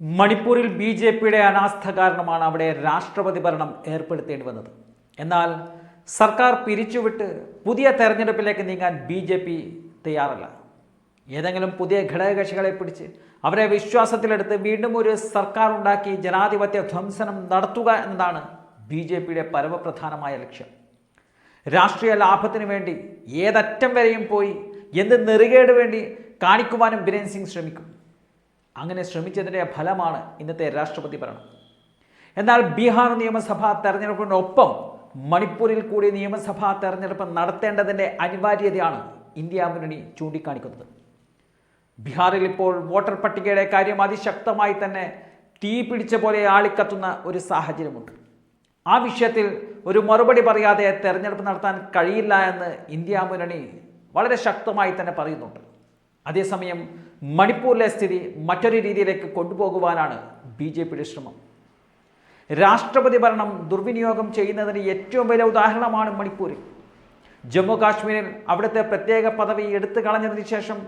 മണിപ്പൂരിൽ B J പിയുടെ അനാസ്ഥ കാരണമാണ് അവിടെ രാഷ്ട്രപതി ഭരണം ഏർപ്പെടുത്തേണ്ടി വന്നത്. എന്നാൽ സർക്കാർ പിരിച്ചുവിട്ട് പുതിയ തെരഞ്ഞെടുപ്പിലേക്ക് നീങ്ങാൻ ബി ജെ പി തയ്യാറല്ല. ഏതെങ്കിലും പുതിയ ഘടകകക്ഷികളെ പിടിച്ച് അവരെ വിശ്വാസത്തിലെടുത്ത് വീണ്ടും ഒരു സർക്കാർ ഉണ്ടാക്കി ജനാധിപത്യ ധ്വംസനം നടത്തുക എന്നതാണ് ബി ജെ പിയുടെ പരമപ്രധാനമായ ലക്ഷ്യം. രാഷ്ട്രീയ ലാഭത്തിന് വേണ്ടി ഏതറ്റം വരെയും പോയി എന്ത് നെറുകേട് വേണ്ടി കാണിക്കുവാനും ബിരേൻ സിംഗ് ശ്രമിക്കും. അങ്ങനെ ശ്രമിച്ചതിന്റെ ഫലമാണ് ഇന്നത്തെ രാഷ്ട്രപതി ഭരണം. എന്നാൽ ബീഹാർ നിയമസഭാ തെരഞ്ഞെടുപ്പിനൊപ്പം മണിപ്പൂരിൽ കൂടി നിയമസഭാ തെരഞ്ഞെടുപ്പ് നടത്തേണ്ടതിന്റെ അനിവാര്യതയാണ് ഇന്ത്യ മുന്നണി ചൂണ്ടിക്കാണിക്കുന്നത്. ബീഹാറിൽ ഇപ്പോൾ വോട്ടർ പട്ടികയുടെ കാര്യം അതിശക്തമായി തന്നെ തീ പിടിച്ച പോലെ ആളിക്കത്തുന്ന ഒരു സാഹചര്യമുണ്ട്. ആ വിഷയത്തിൽ ഒരു മറുപടി പറയാതെ തെരഞ്ഞെടുപ്പ് നടത്താൻ കഴിയില്ല എന്ന് ഇന്ത്യ മുന്നണി വളരെ ശക്തമായി തന്നെ പറയുന്നുണ്ട്. അതേസമയം മണിപ്പൂരിലെ സ്ഥിതി മറ്റൊരു രീതിയിലേക്ക് കൊണ്ടുപോകുവാനാണ് ബി ജെ പിയുടെ ശ്രമം. രാഷ്ട്രപതി ഭരണം ദുർവിനിയോഗം ചെയ്യുന്നതിന് ഏറ്റവും വലിയ ഉദാഹരണമാണ് മണിപ്പൂരിൽ ജമ്മു കാശ്മീരിൽ അവിടുത്തെ പ്രത്യേക പദവി എടുത്തു കളഞ്ഞതിന് ശേഷം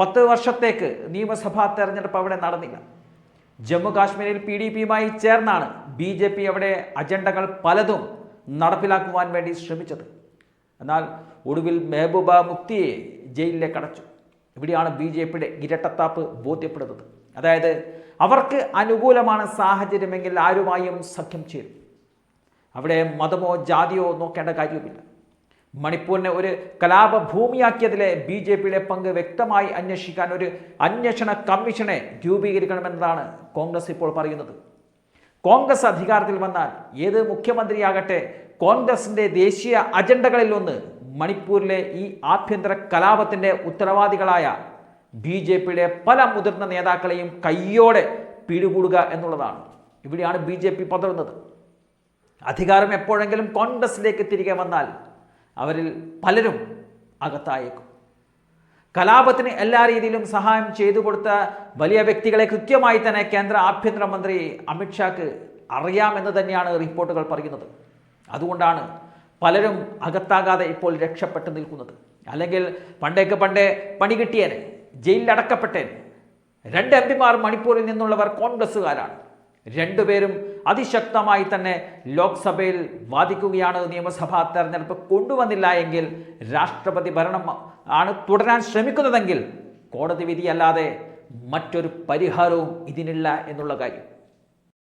പത്ത് വർഷത്തേക്ക് നിയമസഭാ തെരഞ്ഞെടുപ്പ് അവിടെ നടന്നില്ല. ജമ്മു കാശ്മീരിൽ പി ഡി പിയുമായി ചേർന്നാണ് ബി ജെ പി അവിടെ അജണ്ടകൾ പലതും നടപ്പിലാക്കുവാൻ വേണ്ടി ശ്രമിച്ചത്. എന്നാൽ ഒടുവിൽ മെഹബൂബ മുക്തിയെ ജയിലിലേക്ക് അടച്ചു. ഇവിടെയാണ് ബി ജെ പിയുടെ ഇരട്ടത്താപ്പ് ബോധ്യപ്പെടുന്നത്. അതായത് അവർക്ക് അനുകൂലമാണ് സാഹചര്യമെങ്കിൽ ആരുമായും സഖ്യം ചേരും. അവിടെ മതമോ ജാതിയോ നോക്കേണ്ട കാര്യവുമില്ല. മണിപ്പൂരിനെ ഒരു കലാപഭൂമിയാക്കിയതിലെ ബി ജെ പിയുടെ പങ്ക് വ്യക്തമായി അന്വേഷിക്കാൻ ഒരു അന്വേഷണ കമ്മീഷനെ രൂപീകരിക്കണമെന്നതാണ് കോൺഗ്രസ് ഇപ്പോൾ പറയുന്നത്. കോൺഗ്രസ് അധികാരത്തിൽ വന്നാൽ ഏത് മുഖ്യമന്ത്രിയാകട്ടെ കോൺഗ്രസിന്റെ ദേശീയ അജണ്ടകളിൽ ഒന്ന് മണിപ്പൂരിലെ ഈ ആഭ്യന്തര കലാപത്തിന്റെ ഉത്തരവാദികളായ ബി ജെ പിയുടെ പല മുതിർന്ന നേതാക്കളെയും കയ്യോടെ പിടികൂടുക എന്നുള്ളതാണ്. ഇവിടെയാണ് ബി ജെ പി പതറുന്നത്. അധികാരം എപ്പോഴെങ്കിലും കോൺഗ്രസിലേക്ക് തിരികെ വന്നാൽ അവരിൽ പലരും അകത്തായേക്കും. കലാപത്തിന് എല്ലാ രീതിയിലും സഹായം ചെയ്തു കൊടുത്ത വലിയ വ്യക്തികളെ കൃത്യമായി തന്നെ കേന്ദ്ര ആഭ്യന്തരമന്ത്രി അമിത്ഷാക്ക് അറിയാമെന്ന് തന്നെയാണ് റിപ്പോർട്ടുകൾ പറയുന്നത്. അതുകൊണ്ടാണ് പലരും അകത്താകാതെ ഇപ്പോൾ രക്ഷപ്പെട്ടു നിൽക്കുന്നത്. അല്ലെങ്കിൽ പണ്ടേക്ക് പണ്ടേ പണി കിട്ടിയേനെ ജയിലിലടക്കപ്പെട്ടേനെ. രണ്ട് എം പിമാർ മണിപ്പൂരിൽ നിന്നുള്ളവർ കോൺഗ്രസ്സുകാരാണ്. രണ്ടുപേരും അതിശക്തമായി തന്നെ ലോക്സഭയിൽ വാദിക്കുകയാണ് നിയമസഭാ തെരഞ്ഞെടുപ്പ് കൊണ്ടുവന്നില്ല എങ്കിൽ രാഷ്ട്രപതി ഭരണം ആണ് തുടരാൻ ശ്രമിക്കുന്നതെങ്കിൽ കോടതി വിധിയല്ലാതെ മറ്റൊരു പരിഹാരവും ഇതിനില്ല എന്നുള്ള കാര്യം.